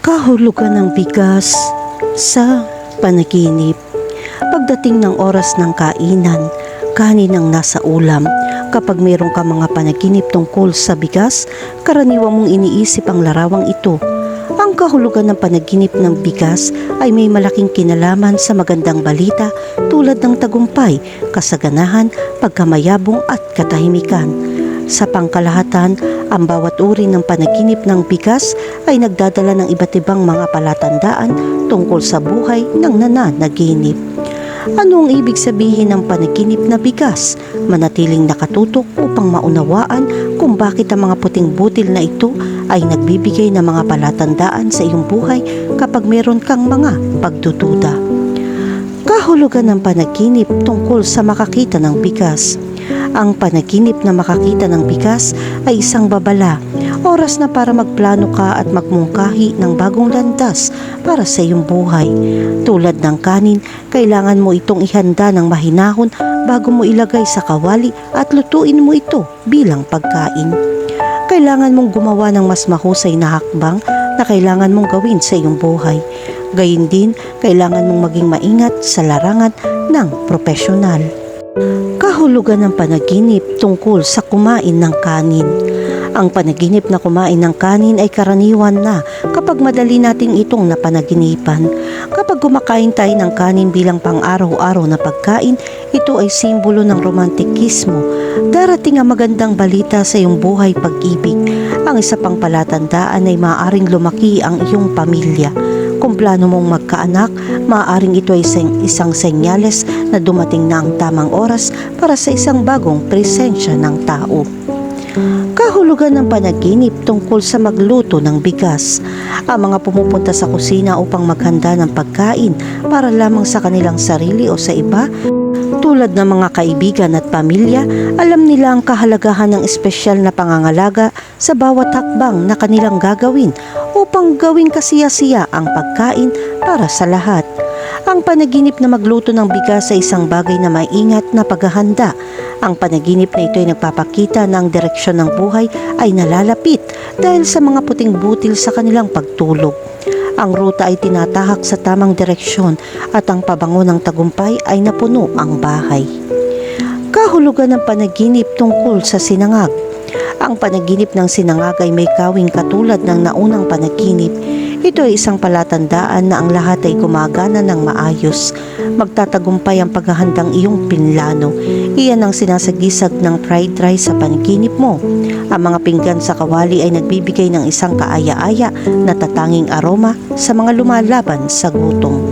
Kahulugan ng bigas sa panaginip. Pagdating ng oras ng kainan, kanin ang nasa ulam. Kapag mayroon ka mga panaginip tungkol sa bigas, karaniwang mong iniisip ang larawang ito. Ang kahulugan ng panaginip ng bigas ay may malaking kinalaman sa magandang balita tulad ng tagumpay, kasaganahan, pagkamayabong at katahimikan. Sa pangkalahatan, ang bawat uri ng panaginip ng bigas ay nagdadala ng iba't ibang mga palatandaan tungkol sa buhay ng nananaginip. Ano ang ibig sabihin ng panaginip na bigas? Manatiling nakatutok upang maunawaan kung bakit ang mga puting butil na ito ay nagbibigay ng mga palatandaan sa iyong buhay kapag meron kang mga pagdududa. Kahulugan ng panaginip tungkol sa makakita ng bigas. Ang panaginip na makakita ng bigas ay isang babala, oras na para magplano ka at magmungkahi ng bagong landas para sa iyong buhay. Tulad ng kanin, kailangan mo itong ihanda ng mahinahon bago mo ilagay sa kawali at lutuin mo ito bilang pagkain. Kailangan mong gumawa ng mas mahusay na hakbang na kailangan mong gawin sa iyong buhay. Gayun din, kailangan mong maging maingat sa larangan ng profesional. Kahulugan ng panaginip tungkol sa kumain ng kanin. Ang panaginip na kumain ng kanin ay karaniwan na kapag madali nating itong napanaginipan. Kapag kumakain tayo ng kanin bilang pang-araw-araw na pagkain, ito ay simbolo ng romantikismo. Darating ang magandang balita sa iyong buhay pag-ibig. Ang isa pang palatandaan ay maaaring lumaki ang iyong pamilya. Kung plano mong magkaanak, maaaring ito ay isang, senyales na dumating na ang tamang oras para sa isang bagong presensya ng tao. Kahulugan ng panaginip tungkol sa magluto ng bigas. Ang mga pumupunta sa kusina upang maghanda ng pagkain para lamang sa kanilang sarili o sa iba, tulad ng mga kaibigan at pamilya, alam nila ang kahalagahan ng espesyal na pangangalaga sa bawat hakbang na kanilang gagawin upang gawing kasiyasiya ang pagkain para sa lahat. Ang panaginip na magluto ng bigas ay isang bagay na maingat na paghahanda. Ang panaginip na ito ay nagpapakita na ang direksyon ng buhay ay nalalapit dahil sa mga puting butil sa kanilang pagtulog. Ang ruta ay tinatahak sa tamang direksyon at ang pabango ng tagumpay ay napuno ang bahay. Kahulugan ng panaginip tungkol sa sinangag. Ang panaginip ng sinangag ay may kawing katulad ng naunang panaginip. Ito ay isang palatandaan na ang lahat ay gumagana ng maayos. Magtatagumpay ang paghahandang iyong pinlano. Iyan ang sinasagisag ng fried rice sa panaginip mo. Ang mga pinggan sa kawali ay nagbibigay ng isang kaaya-aya na tatanging aroma sa mga lumalaban sa gutom.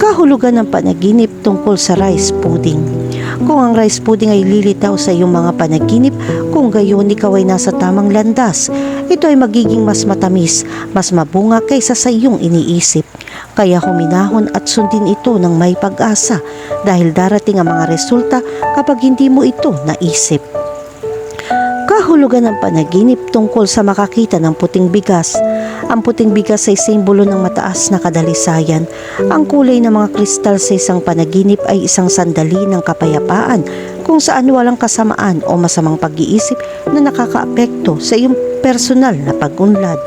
Kahulugan ng panaginip tungkol sa rice pudding. Kung ang rice pudding ay lilitaw sa iyong mga panaginip, kung gayon ikaw ay nasa tamang landas, ito ay magiging mas matamis, mas mabunga kaysa sa iyong iniisip. Kaya huminahon at sundin ito ng may pag-asa dahil darating ang mga resulta kapag hindi mo ito naisip. Kahulugan ng panaginip tungkol sa makakita ng puting bigas. Ang puting bigas ay simbolo ng mataas na kadalisayan. Ang kulay ng mga kristal sa isang panaginip ay isang sandali ng kapayapaan kung saan walang kasamaan o masamang pag-iisip na nakakaapekto sa iyong personal na pag-unlad.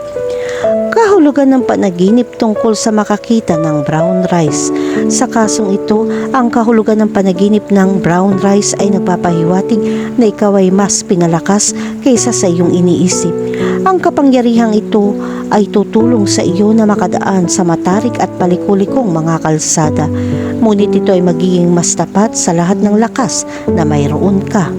Kahulugan ng panaginip tungkol sa makakita ng brown rice. Sa kasong ito, ang kahulugan ng panaginip ng brown rice ay nagpapahiwatig na ikaw ay mas pinalakas kaysa sa iyong iniisip. Ang kapangyarihang ito ay tutulong sa iyo na makadaan sa matarik at palikulikong mga kalsada. Ngunit ito ay magiging mas tapat sa lahat ng lakas na mayroon ka.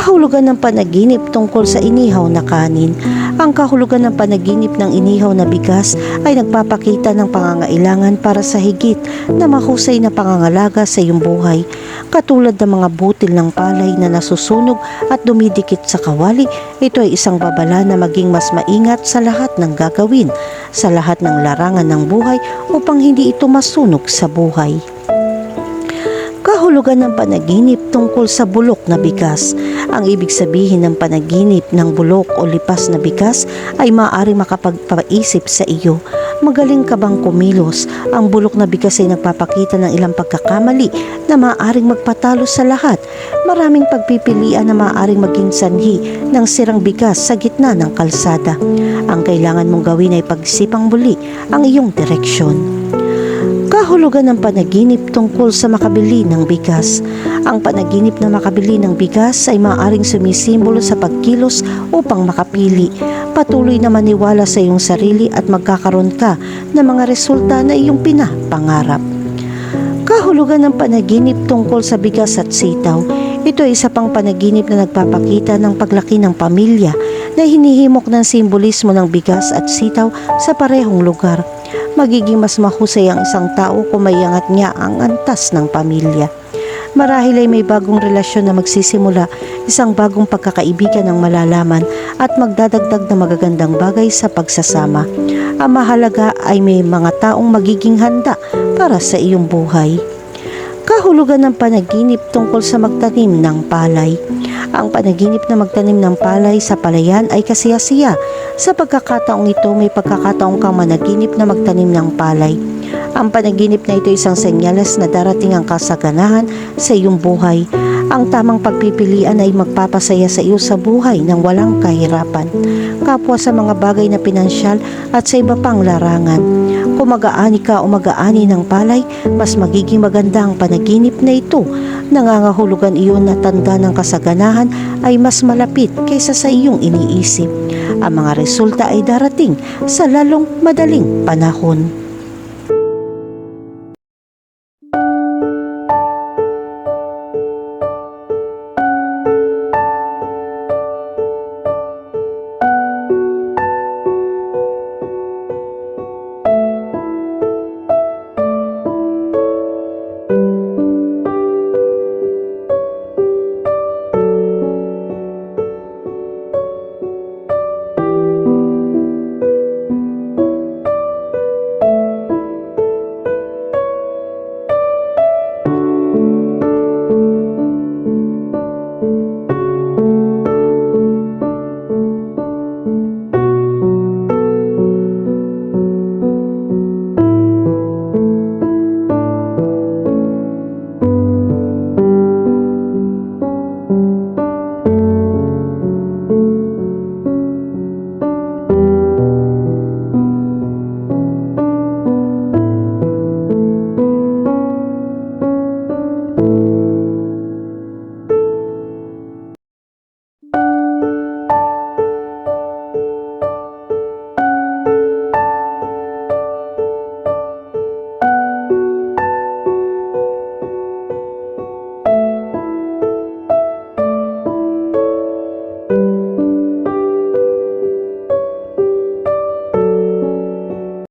Kahulugan ng panaginip tungkol sa inihaw na kanin. Ang kahulugan ng panaginip ng inihaw na bigas ay nagpapakita ng pangangailangan para sa higit na mahusay na pangangalaga sa iyong buhay. Katulad ng mga butil ng palay na nasusunog at dumidikit sa kawali, ito ay isang babala na maging mas maingat sa lahat ng gagawin, sa lahat ng larangan ng buhay upang hindi ito masunog sa buhay kahulugan ng panaginip tungkol sa bulok na bigas. Ang ibig sabihin ng panaginip ng bulok o lipas na bigas ay maaari makapagpaisip sa iyo. Magaling ka bang kumilos? Ang bulok na bigas ay nagpapakita ng ilang pagkakamali na maaaring magpatalo sa lahat. maraming pagpipilian na maaaring maging sanhi ng sirang bigas sa gitna ng kalsada. Ang kailangan mong gawin ay pagsipang muli ang iyong direksyon. Kahulugan ng panaginip tungkol sa makabili ng bigas. Ang panaginip na makabili ng bigas ay maaaring sumisimbolo sa pagkilos upang makapili. Patuloy na maniwala sa iyong sarili at magkakaroon ka ng mga resulta na iyong pinapangarap. Kahulugan ng panaginip tungkol sa bigas at sitaw. Ito ay isa pang panaginip na nagpapakita ng paglaki ng pamilya na hinihimok ng simbolismo ng bigas at sitaw sa parehong lugar. Magiging mas mahusay ang isang tao kung maiangat niya ang antas ng pamilya. Marahil ay may bagong relasyon na magsisimula, isang bagong pagkakaibigan ang malalaman at magdadagdag na magagandang bagay sa pagsasama. Ang mahalaga ay may mga taong magiging handa para sa iyong buhay. Kahulugan ng panaginip tungkol sa magtanim ng palay. Ang panaginip na magtanim ng palay sa palayan ay kasiyasiya. Sa pagkakataong ito, may pagkakataong kang managinip na magtanim ng palay. Ang panaginip na ito isang senyales na darating ang kasaganahan sa iyong buhay. Ang tamang pagpipilian ay magpapasaya sa iyo sa buhay ng walang kahirapan. Kapwa sa mga bagay na pinansyal at sa iba pang larangan. Kung mag-aani ka o mag-aani ng palay, mas magiging maganda ang panaginip na ito. Nangangahulugan iyon na tanda ng kasaganahan ay mas malapit kaysa sa iyong iniisip. Ang mga resulta ay darating sa lalong madaling panahon.